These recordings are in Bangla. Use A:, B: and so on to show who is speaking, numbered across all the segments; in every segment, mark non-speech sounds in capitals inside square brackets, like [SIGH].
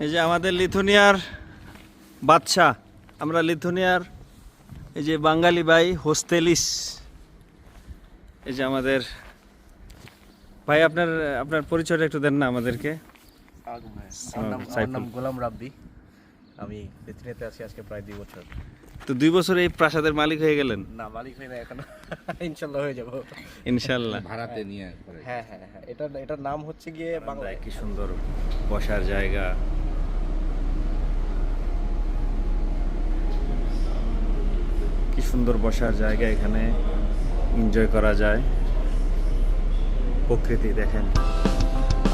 A: এই যে আমাদের লিথুনিয়ার বাদশাহ আমরা লিথুনিয়ার এই যে বাঙালি ভাই হোস্টেলিস এই যে আমাদের ভাই আপনার আপনার পরিচয়টা একটু দেন না আমাদেরকে।
B: নাম গোলাম রাব্বি। আমি পৃথিবীতে আছি আজকে প্রায় দুই বছর।
A: তো দুই বছর এই প্রাসাদের মালিক হয়ে গেলেন?
B: না মালিক হয়ে না এখনও। [LAUGHS] ইনশাল্লাহ হয়ে যাব।
A: ইনশাল্লাহ।
C: ভাড়াতে নিয়ে
B: হ্যাঁ হ্যাঁ হ্যাঁ। এটা এটার নাম হচ্ছে গিয়ে বাংলা
A: বাংলায় কি সুন্দর বসার জায়গা। কি সুন্দর বসার জায়গা এখানে এনজয় করা যায়। প্রকৃতি দেখেন,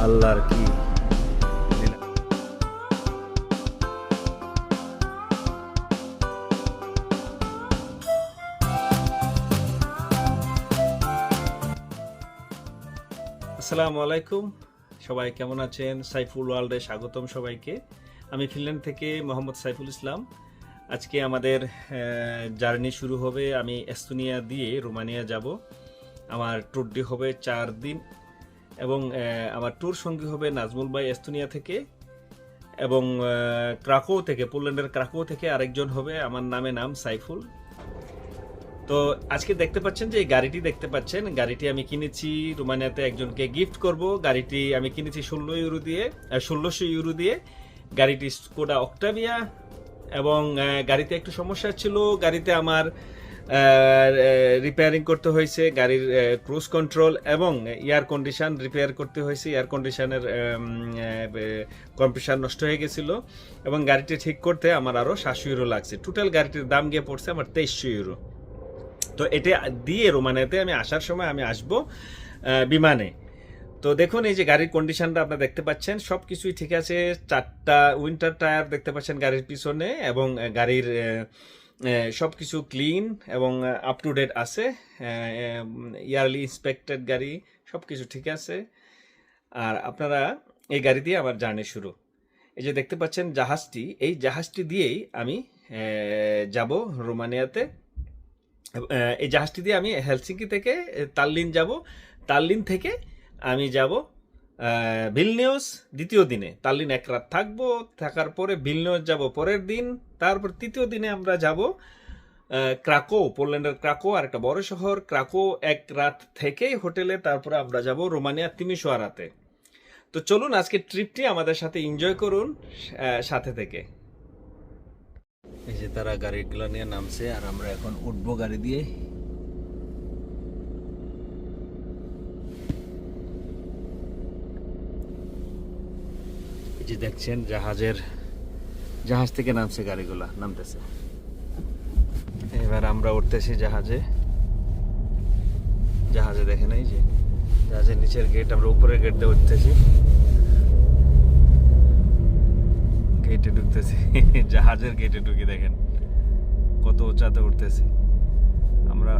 A: আল্লাহর কি আসসালামু আলাইকুম সবাই কেমন আছেন? সাইফুল ওয়ার্ল্ডে স্বাগতম সবাইকে। আমি ফিনল্যান্ড থেকে মোহাম্মদ সাইফুল ইসলাম। আজকে আমাদের জার্নি শুরু হবে। আমি এস্তোনিয়া দিয়ে রোমানিয়া যাব। আমার ট্যুরটি হবে চার দিন এবং আমার ট্যুর সঙ্গী হবে নাজমুল ভাই এস্তোনিয়া থেকে এবং ক্রাকো থেকে, পোল্যান্ডের ক্রাকো থেকে আরেকজন হবে। আমার নামে নাম সাইফুল। তো আজকে দেখতে পাচ্ছেন যে এই গাড়িটি দেখতে পাচ্ছেন। গাড়িটি আমি কিনেছি রোমানিয়াতে একজনকে গিফট করব। গাড়িটি আমি কিনেছি ষোলো ইউরো দিয়ে ষোলোশো ইউরো দিয়ে। গাড়িটি স্কোডা অক্টাভিয়া এবং গাড়িতে একটু সমস্যা ছিল। গাড়িতে আমার রিপেয়ারিং করতে হয়েছে, গাড়ির ক্রুজ কন্ট্রোল এবং এয়ার কন্ডিশন রিপেয়ার করতে হয়েছে। এয়ার কন্ডিশনের কম্প্রেসার নষ্ট হয়ে গেছিল এবং গাড়িটি ঠিক করতে আমার আরও সাতশো ইউরো লাগছে। টোটাল গাড়িটির দাম গিয়ে পড়ছে আমার তেইশশো ইউরো তো এটা দিয়ে রোমানিয়াতে আমি আসার সময় আমি আসব বিমানে। তো দেখুন, এই যে গাড়ির কন্ডিশনটা আপনারা দেখতে পাচ্ছেন সব কিছুই ঠিক আছে। চারটা উইন্টার টায়ার দেখতে পাচ্ছেন গাড়ির পিছনে এবং গাড়ির সব কিছু ক্লিন এবং আপ টু ডেট আছে। ইয়ারলি ইন্সপেক্টেড গাড়ি সব কিছু ঠিক আছে। আর আপনারা এই গাড়ি দিয়ে আমার জার্নি শুরু। এই যে দেখতে পাচ্ছেন জাহাজটি, এই জাহাজটি দিয়েই আমি যাব রোমানিয়াতে। এই জাহাজটি দিয়ে আমি হেলসিঙ্কি থেকে, তাল্লিন যাব। তাল্লিন থেকে আমি যাব ভিলনিউস দ্বিতীয় দিনে। তাল্লিন এক রাত থাকব, থাকার পরে ভিলনিউস যাব পরের দিন। তারপর তৃতীয় দিনে আমরা যাব ক্রাকো, পোল্যান্ডের ক্রাকো, আর একটা বড় শহর, ক্রাকো, এক রাত থেকেই হোটেলে। তারপরে আমরা যাব রোমানিয়া তিমিশোয়ারাতে তো চলুন আজকে ট্রিপটি আমাদের সাথে এনজয় করুন সাথে থেকে। এই যে তারা গাড়িগুলো নিয়ে নামছে, আর আমরা এখন উঠবো গাড়ি দিয়ে। যে দেখছেন, জাহাজের জাহাজ থেকে নামছে গাড়িগুলা, নামতেছে। এবার আমরা উঠতেছি জাহাজে। জাহাজে দেখেন এই যে, জাহাজের নিচের গেট আমরা উপরের গেট দিয়ে উঠতেছি। গেটে ঢুকতেছি, জাহাজের গেটে ঢুকে দেখেন, কত উঁচাতে উঠতেছি। আমরা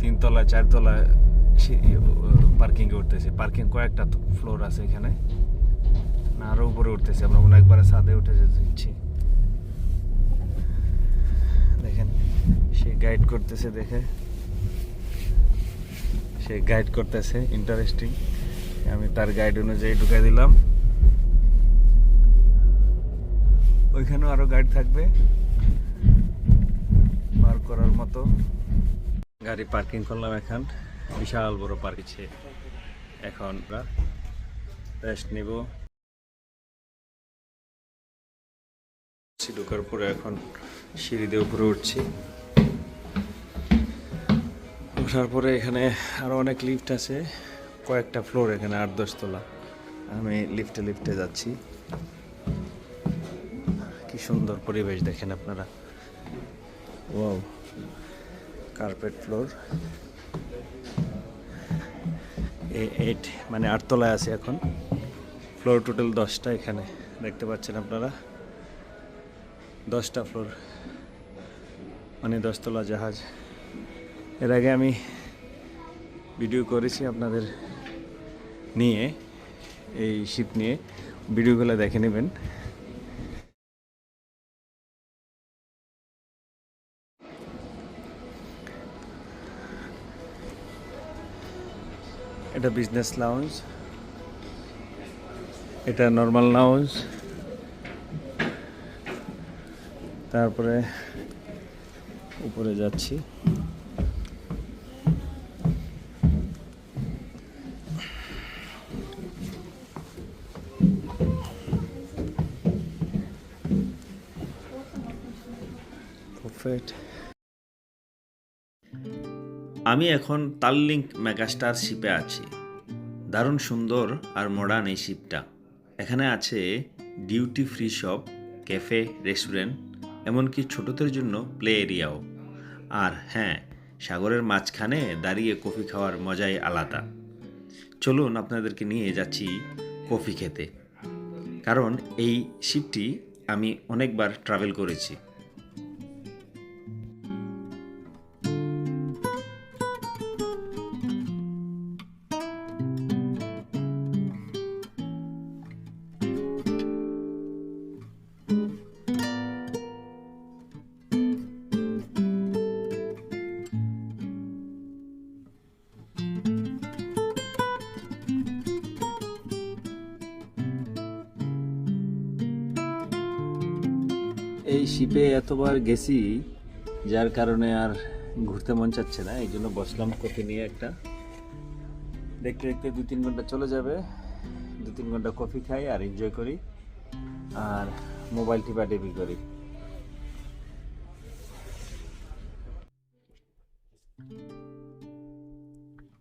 A: তিনতলা চারতলা পার্কিংয়ে উঠতেছি। পার্কিং কয়েকটা ফ্লোর আছে এখানে। আরও উপরে উঠতেছি, আমরা মনে একবারে ছাদে উঠে যাচ্ছি দেখেন, সে গাইড করতেছে দেখে। সে গাইড করতেছে ইন্টারেস্টিং আমি তার গাইড অনুযায়ী ঢুকাই দিলাম। ওইখানেও আরও গাইড থাকবে। পার করার মতো। গাড়ি পার্কিং করলাম এখন। বিশাল বড় পার্ক এখন রেস্ট নিব। ঢোকার পরে এখন সিঁড়ি দিয়ে উপরে উঠছি। ওঠার পরে এখানে আরও অনেক লিফট আছে, কয়েকটা ফ্লোর এখানে আট, দশ তলা। আমি লিফটে লিফটে যাচ্ছি। কি সুন্দর পরিবেশ দেখেন আপনারা। ওয়াও কার্পেট ফ্লোর এইট মানে আটতলায় আছে এখন। ফ্লোর টোটাল দশটা এখানে, দেখতে পাচ্ছেন আপনারা। দশটা ফ্লোর মানে দশতলা জাহাজ। এর আগে আমি ভিডিও করেছি আপনাদের নিয়ে, এই শিপ নিয়ে। ভিডিওগুলো দেখে নেবেন। এটা বিজনেস লাউঞ্জ এটা নর্মাল লাউঞ্জ তারপরে উপরে যাচ্ছি। আমি এখন তাললিঙ্ক মেগাস্টার শিপে আছি। দারুণ সুন্দর আর মডার্ন এই শিপটা এখানে আছে duty free shop cafe restaurant এমনকি ছোটদের জন্য প্লে এরিয়াও। আর হ্যাঁ সাগরের মাঝখানে দাঁড়িয়ে কফি খাওয়ার মজাই আলাদা। চলুন আপনাদেরকে নিয়ে যাচ্ছি কফি খেতে। কারণ এই শিপটি আমি অনেকবার ট্রাভেল করেছি। শিপে এতবার গেছি, যার কারণে আর ঘুরতে মন চাচ্ছে না, এই জন্য বসলাম কফি নিয়ে একটা। দেখতে দেখতে দু তিন ঘণ্টা চলে যাবে দু তিন ঘণ্টা কফি খাই আর এনজয় করি, আর মোবাইল টিপা টিপি করি।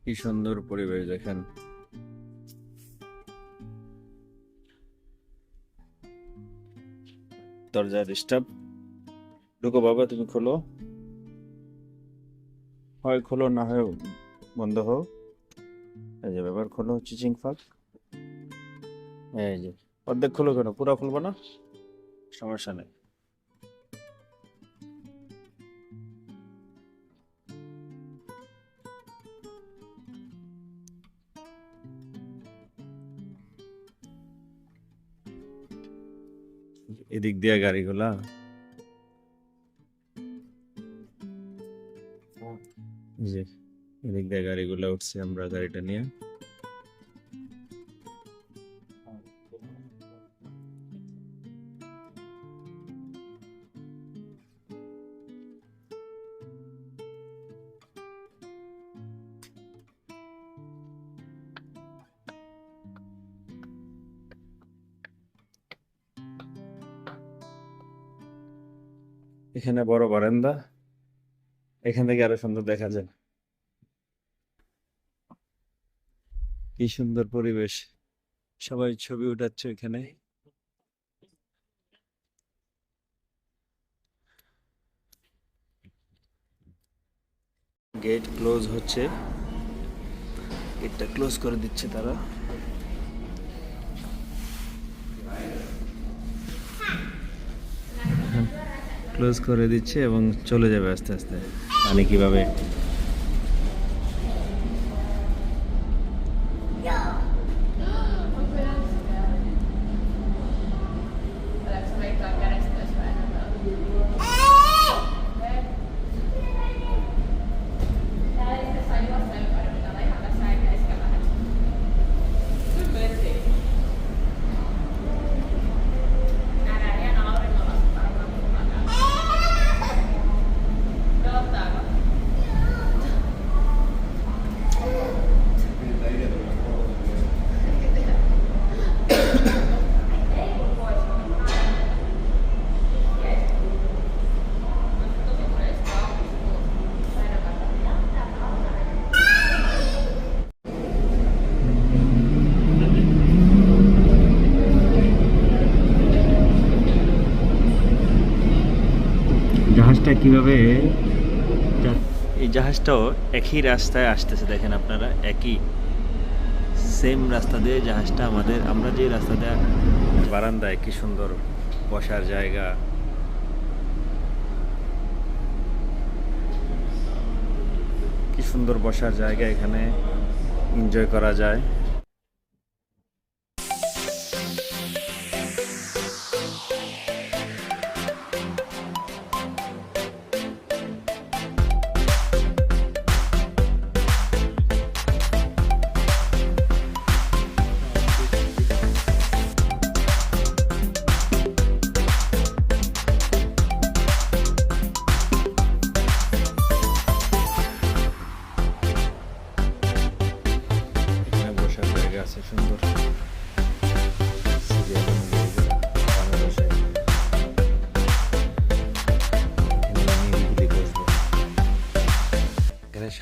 A: কি সুন্দর পরিবেশ, দেখেন। দরজা ডিস্টার্ব ঢুকো বাবা তুমি খোলো। হয় খোলো না হয় বন্ধ হোক। এই যে ব্যাপার খোলো চিচিং ফাঁক। এই যে অর্ধেক খোলো কেন? পুরো খুলবো না? সমস্যা নেই। এদিক দিয়ে গাড়িগুলা। যে এদিক দিয়ে গাড়িগুলা উঠছে, আমরা গাড়িটা নিয়ে। এখানে বড় বারান্দা। এখান থেকে আরও সুন্দর দেখা যায়। কি সুন্দর পরিবেশ। সবাই ছবি উঠাচ্ছে এখানে গেট ক্লোজ হচ্ছে। গেটটা ক্লোজ করে দিচ্ছে তারা। ক্লোজ করে দিচ্ছে এবং চলে যাবে আস্তে আস্তে। পানি কীভাবে কীভাবে এই জাহাজটাও একই রাস্তায় আসতেছে, দেখেন আপনারা, একই সেম রাস্তা দিয়ে জাহাজটা আমাদের, আমরা যে রাস্তা দিয়ে বারান্দায় কি সুন্দর বসার জায়গা। কি সুন্দর বসার জায়গা এখানে এনজয় করা যায়।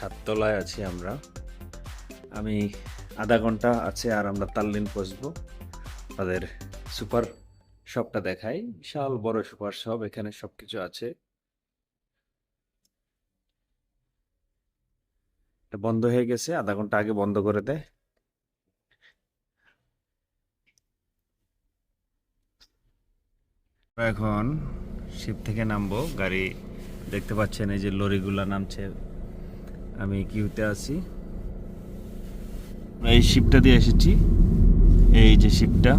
A: সাততলায় আছি আমরা। আমি আধা ঘণ্টা আছে আর আমরা তাল্লিন পৌঁছবো। তাদের সুপার শপটা দেখাই। বিশাল বড় সুপার শপ, এখানে সবকিছু আছে। বন্ধ হয়ে গেছে, আধা ঘণ্টা আগে বন্ধ করে আমরা এখন শিপ থেকে নামবো। গাড়ি দেখতে পাচ্ছেন, এই যে লরিগুলা নামছে। আমি কিউতে আছি। এই শিপটা দিয়ে এসেছি। এই যে শিপটা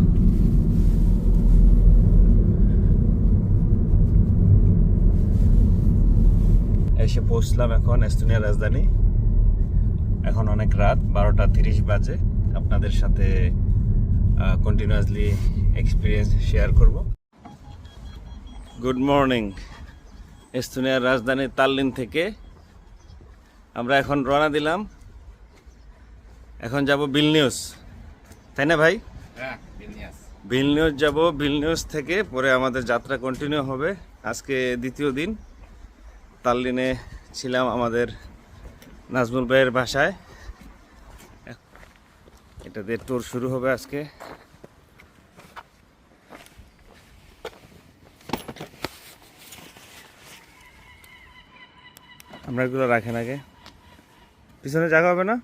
A: এসে পৌঁছলাম এখন এস্তোনিয়ার রাজধানী। এখন অনেক রাত, বারোটা তিরিশ বাজে। আপনাদের সাথে কন্টিনিউয়াসলি এক্সপিরিয়েন্স শেয়ার করব। গুড মর্নিং এস্তোনিয়ার রাজধানী তাল্লিন থেকে আমরা এখন রওনা দিলাম। এখন যাব বিলনিউস তাই না ভাই?
B: হ্যাঁ বিনিয়াস
A: ভিলনিউস যাব। ভিলনিউস থেকে পরে আমাদের যাত্রা কন্টিনিউ হবে। আজকে দ্বিতীয় দিন। তাল্লিনে ছিলাম আমাদের নাজমুল ভাইয়ের বাসায়। এটা দিয়ে ট্যুর শুরু হবে আজকে। আমরা এগুলো রাখেন আগে। পিছনে জায়গা হবে না?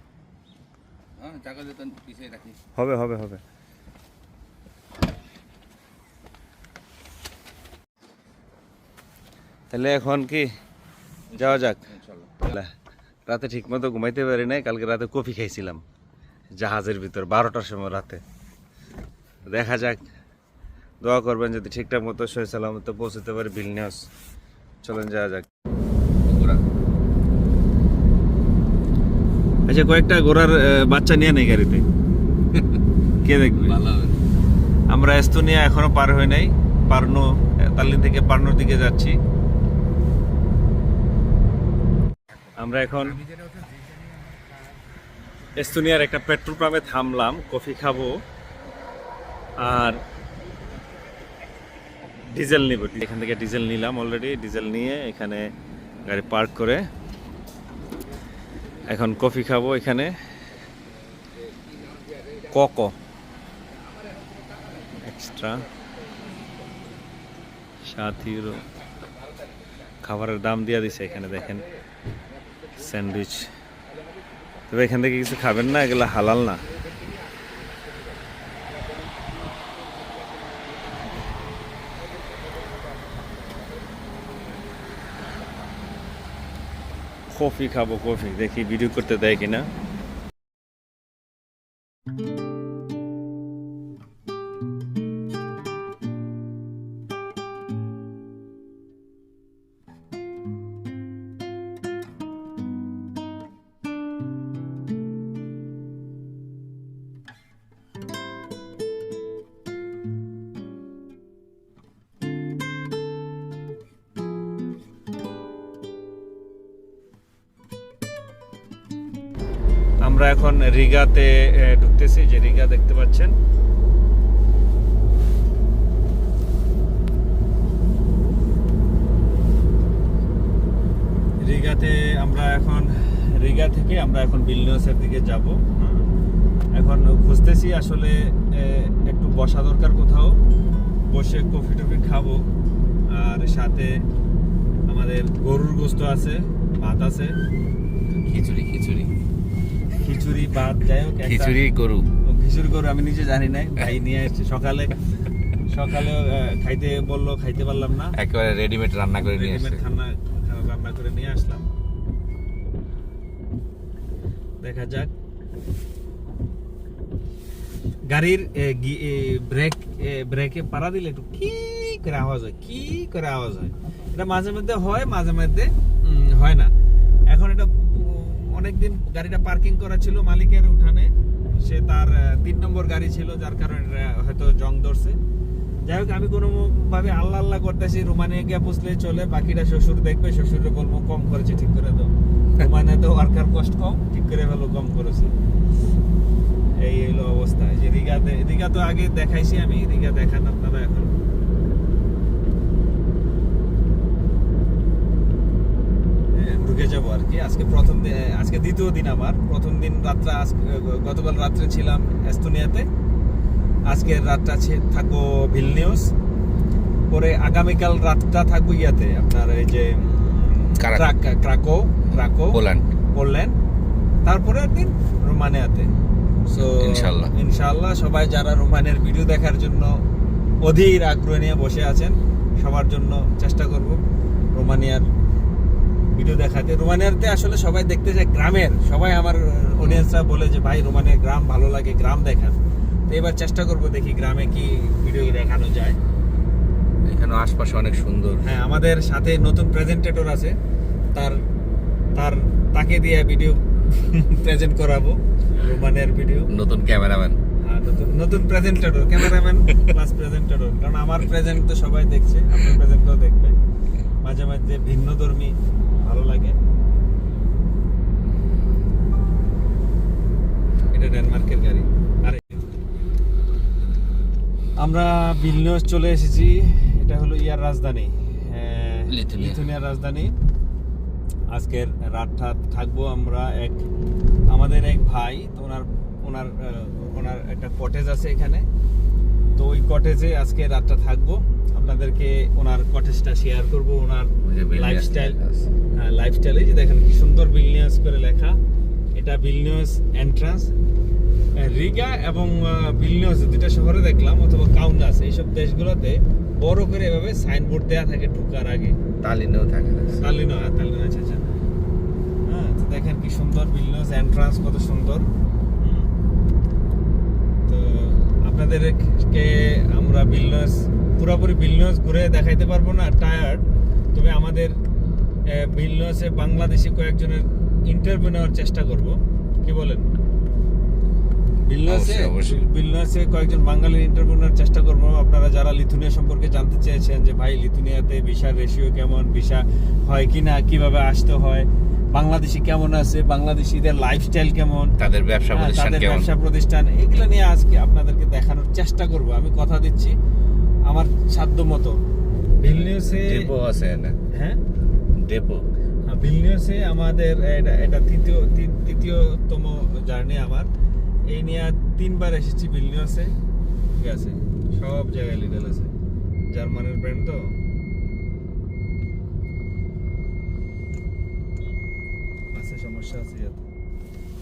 B: হ্যাঁ
A: হবে হবে হবে। তাহলে এখন কি? যাওয়া যাক। রাতে ঠিক মতো ঘুমাইতে পারি নাই কালকে রাতে কফি খাইছিলাম জাহাজের ভিতর বারোটার সময় রাতে। দেখা যাক। দোয়া করবেন যদি ঠিকঠাক মতো সহি সালামত পৌঁছতে পারি বিলনিয়াস চলেন যাওয়া যাক। আচ্ছা কয়েকটা ঘোড়ার বাচ্চা নিয়ে নেই গাড়িতে। [LAUGHS] কে দেখবে? আমরা এস্তোনিয়া এখনও পার হই নাই। পার্নো তাল্লিন থেকে পার্নোর দিকে যাচ্ছি। আমরা এখন এস্তোনিয়ার একটা পেট্রোল পাম্পে থামলাম কফি খাব আর ডিজেল নিব। এখান থেকে ডিজেল নিলাম অলরেডি। ডিজেল নিয়ে এখানে গাড়ি পার্ক করে এখন কফি খাব এখানে। কক। এক্সট্রা ইউরো খাবারের দাম দিয়ে দিছে এখানে, দেখেন। স্যান্ডউইচ তবে এখান থেকে কিছু খাবেন না, এগুলো হালাল না। কফি খাব কফি দেখি ভিডিও করতে দেয় কিনা। এখন রিগাতে ঢুকতেছি, যে রিগা দেখতে পাচ্ছেন। রিগাতে আমরা এখন, রিগা থেকে আমরা এখন বিলনিয়াসের দিকে যাব। এখন খুঁজতেছি আসলে একটু বসা দরকার কোথাও। বসে কফি টফি খাব। আর সাথে আমাদের গরুর গোস্ত আছে, ভাত আছে।
B: খিচুড়ি খিচুড়ি।
A: খিচুড়ি ভাত যাই হোক
B: খিচুড়ি গরু।
A: খিচুড়ি করে আমি নিজে জানি না ভাই নিয়ে এসেছে। সকালে সকালে খাইতে বলল খাইতে পারলাম না।
B: একেবারে রেডিমেড রান্না করে নিয়ে এসেছে।
A: খানা রান্না করে নিয়ে আসলাম। দেখা যাক। গাড়ির ব্রেক ব্রেকে পাড়া দিলে একটু কি করে আওয়াজ হয় কি করে আওয়াজ হয়? এটা মাঝে মধ্যে হয় মাঝে মধ্যে হয় না। অনেকদিন গাড়িটা পার্কিং করা ছিল মালিকের উঠানে। সে তার তিন নম্বর গাড়ি ছিল, যার কারণে হয়তো জং ধরছে। যাই হোক, আমি কোনো ভাবে আল্লাহ আল্লাহ করতেছি রোমানিয়া গিয়ে পুষলে চলে, বাকিটা শ্বশুর দেখবে শ্বশুরে বলব কম করেছে, ঠিক করে দাও। রোমানিয়া তো ওয়ার্কার কষ্ট কম, ঠিক করে ফেলো কম করেছে। এই হলো অবস্থা। যে রিগাতে, রিগা তো আগে দেখাইছি আমি, রিগা দেখান আপনারা এখন। আস্তে আজকে প্রথম দিন আজকে দ্বিতীয় দিন আমার প্রথম দিন রাত্রে আজকে গতকাল রাত্রে ছিলাম এস্তোনিয়াতে। আজকের রাতটা থাকব ভিলনিউস। পরে আগামীকাল রাতটা থাকব ইয়াতে আপনার এই যে ক্রাক- ক্রাকো ক্রাকো
D: পোল্যান্ড।
A: পোল্যান্ড। তারপরের দিন রোমানিয়াতে। সো
D: ইনশাআল্লাহ।
A: ইনশাআল্লাহ সবাই যারা রোমানের ভিডিও দেখার জন্য অধীর আগ্রহ নিয়ে বসে আছেন সবার জন্য চেষ্টা করব রোমানিয়ার ভিডিও দেখাতে। রোমানিয়াতে আসলে সবাই দেখতে যায় গ্রামের। সবাই আমার অডিয়েন্সরা বলে যে ভাই রোমানিয়ার গ্রাম ভালো লাগে গ্রাম দেখান। তো এবার চেষ্টা করব দেখি গ্রামে কি ভিডিও দেখানো যায়।
D: এখানে আশপাশে অনেক সুন্দর।
A: হ্যাঁ আমাদের সাথে নতুন প্রেজেন্টেটর আছে। তার তার তাকে দিয়ে ভিডিও প্রেজেন্ট [LAUGHS] করাবো রোমানের ভিডিও
D: নতুন ক্যামেরাম্যান।
A: আর নতুন নতুন প্রেজেন্টেটর ক্যামেরাম্যান প্লাস প্রেজেন্টেটর কারণ আমার প্রেজেন্ট তো সবাই দেখছে আপনার প্রেজেন্টও দেখবে মাঝে মাঝে ভিন্ন ধর্মী ভালো লাগে। এটা ডেনমার্কের গাড়ি। আরে। আমরা বিলনিউস চলে এসেছি। এটা হলো ইয়ার রাজধানী।
D: লিথুনিয়া।
A: লিথুনিয়ার রাজধানী। আজকের রাতটা থাকব আমরা এক আমাদের এক ভাই তো ওনার ওনার ওনার একটা কটেজ আছে এখানে। তো ওই কটেজে আজকে রাতটা থাকব। আপনাদেরকে ওনার কটেজটা শেয়ার করব ওনার লাইফস্টাইল। হ্যাঁ লাইফস্টাইল এই যে দেখেন কি সুন্দর বিলনিয়াস করে লেখা। এটা বিলনিয়াস এন্ট্রান্স রিগা এবং বিলনিয়াস দুইটা শহরে দেখলাম অথবা কাউন্ডাস এইসব দেশগুলোতে বড় করে এভাবে সাইনবোর্ড দেয়া থাকে ঢুকার আগে।
D: তালিনেও থাকে
A: তালিনো হ্যাঁ তালিনো আচ্ছা আচ্ছা। হ্যাঁ তো দেখেন কি সুন্দর বিলনিয়াস এন্ট্রান্স কত সুন্দর। তো আপনাদেরকে আমরা বিলনিয়াস পুরোপুরি বিলনিয়াস ঘুরে দেখাইতে পারব না টায়ার্ড তবে আমাদের বিলনিয়াসে বাংলাদেশি কয়েকজনের ইন্টারভিউ নেওয়ার চেষ্টা করব। কি বলেন?
D: অবশ্যই, অবশ্যই।
A: কয়েকজন বাঙালির ইন্টারভিউ নেওয়ার চেষ্টা করব। আপনারা যারা লিথুনিয়া সম্পর্কে জানতে চেয়েছেন যে ভাই লিথুনিয়াতে ভিসার রেশিও কেমন? ভিসা হয় কি না? কীভাবে আসতে হয়? বাংলাদেশি কেমন আছে? বাংলাদেশিদের লাইফস্টাইল কেমন?
D: তাদের ব্যবসা
A: হ্যাঁ,
D: প্রতিষ্ঠান
A: তাদের ব্যবসা প্রতিষ্ঠান এগুলো নিয়ে আজকে আপনাদেরকে দেখানোর চেষ্টা করব। আমি কথা দিচ্ছি আমার সাধ্য মতো ভিলনিউসে
D: আছে
A: হ্যাঁ?
D: ডেপো
A: হ্যাঁ, ভিলনিউসে আমাদের এটা তৃতীয় তৃতীয়তম জার্নি আমার। এই নিয়ে তিনবার এসেছি ভিলনিউসে ঠিক আছে? সব জায়গায় লিডাল আছে। জার্মানের ব্র্যান্ড তো। আছে সমস্যা আছে।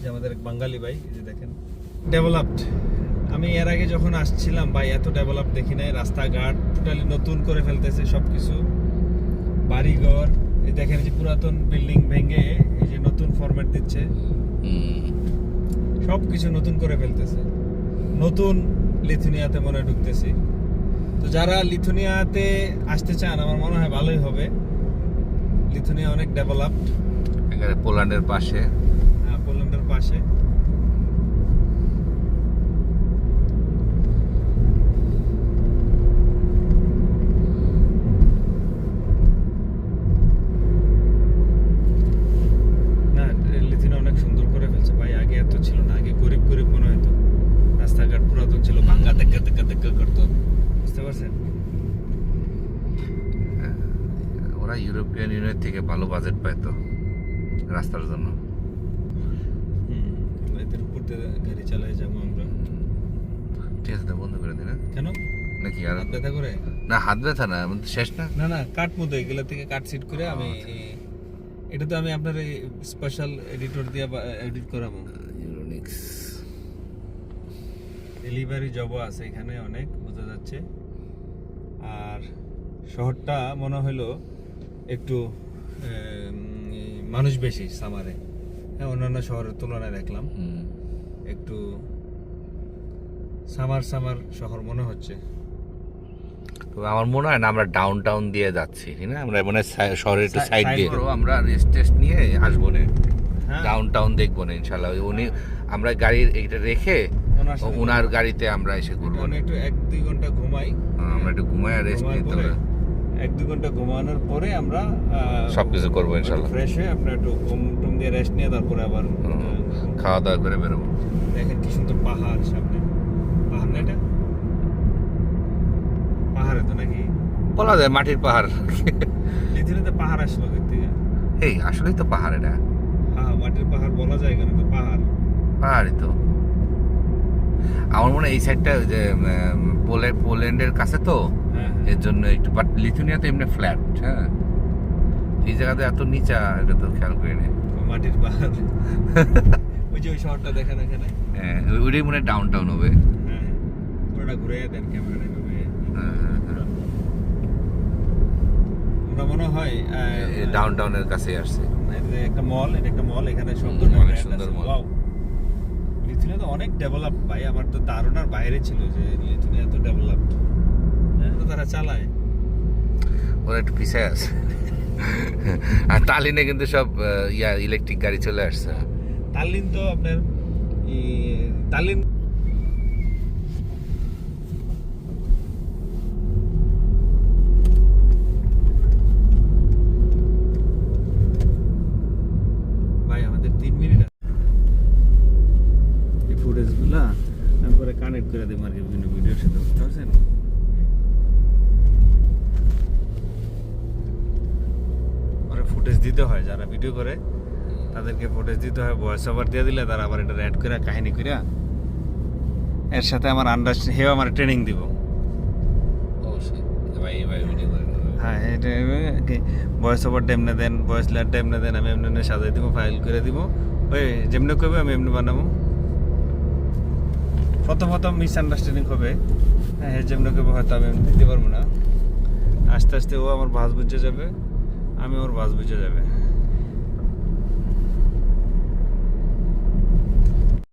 A: যে আমাদের বাঙালি ভাই এই যে দেখেন। ডেভেলপড আমি এর আগে যখন আসছিলাম ভাই এত ডেভেলপ দেখি নাই। রাস্তাঘাট টোটালি নতুন করে ফেলতেছে সবকিছু। বাড়িঘর এই দেখেন যে পুরাতন বিল্ডিং ভেঙে এই যে নতুন ফরম্যাট দিচ্ছে। সব কিছু নতুন করে ফেলতেছে। নতুন লিথুনিয়াতে মনে ঢুকতেছি। তো যারা লিথুনিয়াতে আসতে চান আমার মনে হয় ভালোই হবে। লিথুনিয়া অনেক ডেভেলপড
D: এখানে পোল্যান্ডের পাশে।
A: হ্যাঁ পোল্যান্ডের পাশে না লিথুনিয়া অনেক সুন্দর করে ফেলছে ভাই আগে এত ছিল না আগে গরিব গরিব মনে হতো রাস্তাঘাট পুরাতন ছিল ভাঙ্গা দেখা দেখা দেখা করতো বুঝতে পারছেন
D: ওরা ইউরোপিয়ান ইউনিয়ন থেকে ভালো বাজেট পায় তো রাস্তার জন্য।
A: এদের উপর দিয়ে গাড়ি চালায় যাব আমরা।
D: ঠিক আছে বন্ধ করে দিন হ্যাঁ?
A: কেন?
D: নাকি আর
A: হাত ব্যথা করে?
D: না হাত ব্যথা না শেষ না?
A: না না কাট মতো এগুলো থেকে কাট সিট করে আমি এটা তো আমি আপনার স্পেশাল এডিটর দিয়ে এডিট করাবো।
D: ইউরোনিক্স
A: ডেলিভারি জবও আছে এখানে অনেক বোঝা যাচ্ছে। আর শহরটা মনে হলো একটু মানুষ বেশি সামারে হ্যাঁ অন্যান্য শহরের তুলনায় দেখলাম। একটু সামার সামার শহর মনে হচ্ছে।
D: তো আমার মনে হয় না আমরা ডাউন টাউন দিয়ে যাচ্ছি ঠিক না? আমরা মনে শহরের একটু সাইড দিয়ে। আমরা রেস্ট টেস্ট নিয়ে আসব না।
A: হ্যাঁ।
D: ডাউন টাউন দেখব না ইনশাল্লাহ উনি আমরা গাড়ি এটা রেখে
A: ওনার।
D: গাড়িতে আমরা এসে ঘুরবো
A: একটু এক দুই ঘণ্টা ঘুমাই।
D: হ্যাঁ, আমরা একটু ঘুমাই আর রেস্ট নিতে
A: পরে এক দুই ঘণ্টা ঘুমানোর পরে আমরা
D: সবকিছু করব ইনশাল্লাহ।
A: ফ্রেশ হয়ে আপনার একটু ঘুম টুম দিয়ে রেস্ট নিয়ে তারপরে আবার
D: খাওয়া দাওয়া করে বেরোবো।
A: দেখেন কি সুন্দর পাহাড় সামনে। পাহাড় না এটা? পাহাড়ে তো নাকি?
D: বলা যায় মাটির পাহাড়।
A: লিথুনিতে পাহাড় আসলো থেকে।
D: এই আসলেই তো পাহাড় এটা।
A: পাহাড় মাটির পাহাড় বলা যায় কেন তো পাহাড়।
D: পাহাড়ই তো। আমার মনে হয় এই সাইডটা পোল্যান্ডের কাছে তো
A: হ্যাঁ
D: এর জন্য একটু বাট লিথুনিয়া তো এমনি ফ্ল্যাট হ্যাঁ। এই জায়গাতে এত নিচা এটা তো খেয়াল করিনি
A: মাটির পাহাড়। ওই যে ওই শহরটা দেখেন এখানে
D: হ্যাঁ ওইটাই মনে হয় ডাউন টাউন হবে।
A: হ্যাঁ পুরোটা ঘুরে দেন ক্যামেরাটা
D: হ্যাঁ, হ্যাঁ, হ্যাঁ।
A: আমরা মনে হয়
D: ডাউন টাউনের কাছে আসছে।
A: একটা মল এটা একটা মল এখানে সুন্দর
D: অনেক সুন্দর mall।
A: লিথুনিয়া তো অনেক ডেভেলপ ভাই আমার তো ধারণার বাইরে ছিল যে লিথুনিয়া তো ডেভেলপড তো তারা চালায়।
D: ওরা একটু পিছিয়ে আছে। আর তালিনে কিন্তু সব ইয়া ইলেকট্রিক গাড়ি চলে আসছে।
A: তালিন তো আপনার ই, তাল্লিন ভাই আমাদের তিন মিনিট এই ফুটেজগুলা কানেক্ট করে দেবো আর কি বিভিন্ন ভিডিওর সাথে বুঝতে পারছেন? পরে ফুটেজ দিতে হয় যারা ভিডিও করে তাদেরকে ফুটেজ দিতে হয় ভয়েস ওভার দিয়ে দিলে তারা আবার এটা অ্যাড করে কাহিনী করে এর সাথে আমার আন্ডার হেও আমার ট্রেনিং দিব। হ্যাঁ এটা ভয়েস ওভার দেন ভয়েস লেয়ারটা এমনি দেন আমি এমনি এমনি সাজাই দিব ফাইল করে দিব। ওই যেমনি করবে আমি এমনি বানাবো। প্রথম প্রথম মিস আন্ডারস্ট্যান্ডিং হবে। হ্যাঁ যেমনি করবে হয়তো আমি দিতে পারব না। আস্তে আস্তে ও আমার বাস বুঝে যাবে আমি ওর বাস বুঝে যাবে।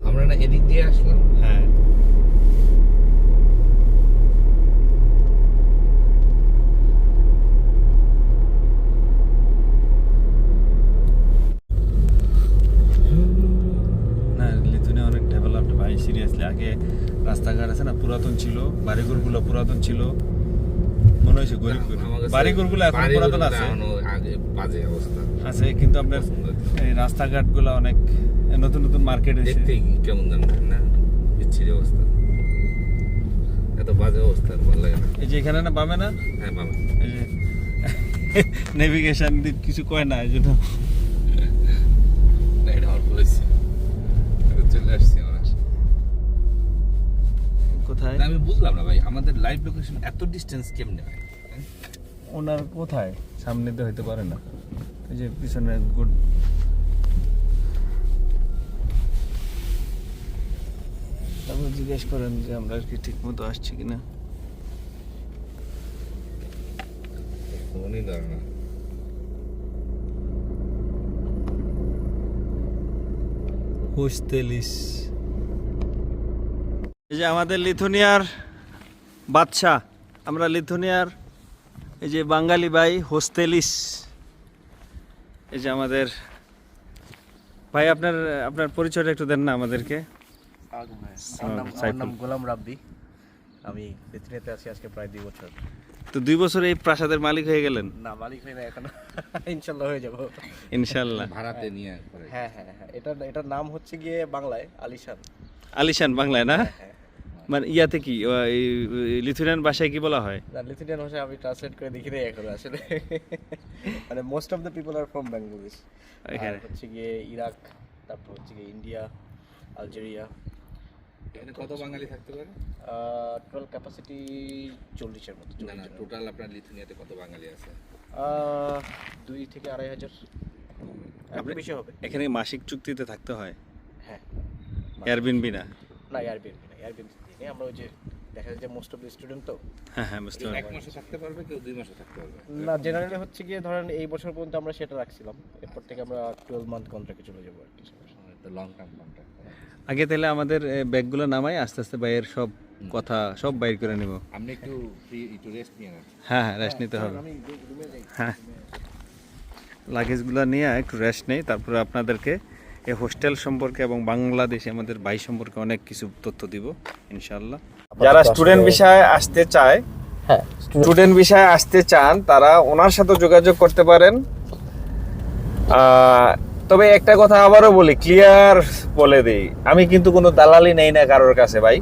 D: আমরা না এদিক দিয়ে আসলাম।
A: হ্যাঁ না লিথুনে অনেক ডেভেলপড ভাই সিরিয়াসলি আগে রাস্তাঘাট আছে না পুরাতন ছিল বাড়িঘরগুলো পুরাতন ছিল। মনে হয়েছে গরিব
D: কাছে
A: বাড়িঘরগুলো এখন পুরাতন আছে।
D: বাজে অবস্থা।
A: আছে কিন্তু আপনার। এই রাস্তাঘাটগুলো অনেক নতুন নতুন মার্কেট এসে
D: দেখতে কেমন জানো না বিচ্ছিরি অবস্থা। এত বাজে অবস্থা ভালো লাগে না।
A: এই যে এখানে না পাবে না?
D: হ্যাঁ বাবা
A: এই যে [LAUGHS] নেভিগেশন কিছু কয় না এই জন্য
D: না, এটা অল্প হয়েছে এটা চলে আসছি আমরা
A: কোথায়
D: না, আমি বুঝলাম না ভাই আমাদের লাইভ লোকেশন এত ডিস্টেন্স কেমনে হ্যাঁ?
A: ওনার কোথায়? সামনে তো হইতে পারে না। এই যে পিছনে গুড তারপর জিজ্ঞেস করেন যে আমরা কি ঠিক মতো আসছি কিনা।
D: ফোনই ধরে না।
A: এই যে আমাদের লিথুনিয়ার বাদশাহ আমরা লিথুনিয়ার এই যে বাঙালি ভাই হোস্টেলিস এই যে আমাদের ভাই আপনার আপনার পরিচয়টা একটু দেন না আমাদেরকে।
B: নাম গোলাম রাব্বি। আমি লিথুনিয়াতে আছি আজকে প্রায় দুই বছর।
A: তো দুই বছর এই প্রাসাদের মালিক হয়ে গেলেন?
B: না মালিক হই না এখনও। ইনশাল্লাহ হয়ে যাব।
A: ইনশাল্লাহ।
D: ভাড়াতে নিয়ে
B: হ্যাঁ হ্যাঁ হ্যাঁ এটা এটার নাম হচ্ছে গিয়ে বাংলায় আলিশান।
A: আলিশান বাংলায় না?
B: হ্যাঁ।
A: মানে ইয়াতে কি লিথুনিয়ান ভাষায় কি বলা হয়?
B: না লিথুনিয়ান ভাষায় আমি ট্রান্সলেট করে দেখি নাই এখনও আসলে। মানে most of the people are from Bangladesh
A: এখানে।
B: হচ্ছে গিয়ে ইরাক তারপর হচ্ছে গিয়ে ইন্ডিয়া আলজেরিয়া।
D: এখানে কত বাঙালি থাকতে পারে?
B: টোটাল ক্যাপাসিটি চল্লিশের মতো
D: না না টোটাল আপনার লিথুনিয়াতে কত বাঙালি আছে?
B: দুই থেকে আড়াই হাজার। বেশি হবে।
A: এখানে মাসিক চুক্তিতে থাকতে হয়?
B: হ্যাঁ।
A: এয়ারবিনবি না?
B: না এয়ারবিএনবি না এয়ারবিএনবি আমরা ওই যে দেখা যায় যে মোস্ট অফ দ্য স্টুডেন্ট তো।
A: হ্যাঁ হ্যাঁ বুঝতে
D: এক মাসে থাকতে পারবে কেউ দুই মাসে থাকতে পারবে?
B: না জেনারেলি হচ্ছে গিয়ে ধরেন এই বছর পর্যন্ত আমরা সেটা রাখছিলাম। এরপর থেকে আমরা টুয়েলভ মান্থ কন্ট্রাক্টে চলে যাব আর কি।
D: লং টার্ম কন্ট্রাক্ট
A: আগে তাহলে আমাদের ব্যাগগুলো নামাই আস্তে আস্তে বাইরের সব কথা সব বাইর করে নেব।
D: আপনি একটু ফ্রি একটু রেস্ট নিয়ে নেন।
A: হ্যাঁ হ্যাঁ রেস্ট নিতে হবে।
B: রুমে যাই।
A: হ্যাঁ। লাগেজগুলো নিয়ে একটু রেস্ট নেই তারপরে আপনাদেরকে এই হোস্টেল সম্পর্কে এবং বাংলাদেশে আমাদের ভাই সম্পর্কে অনেক কিছু তথ্য দিব ইনশাল্লাহ যারা স্টুডেন্ট বিষয়ে আসতে চায়
B: হ্যাঁ
A: স্টুডেন্ট বিষয়ে আসতে চান তারা ওনার সাথে যোগাযোগ করতে পারেন। আহ, তবে একটা কথা আবারও বলি ক্লিয়ার বলে দিই আমি কিন্তু কোনো দালালি নেই না কারোর কাছে ভাই।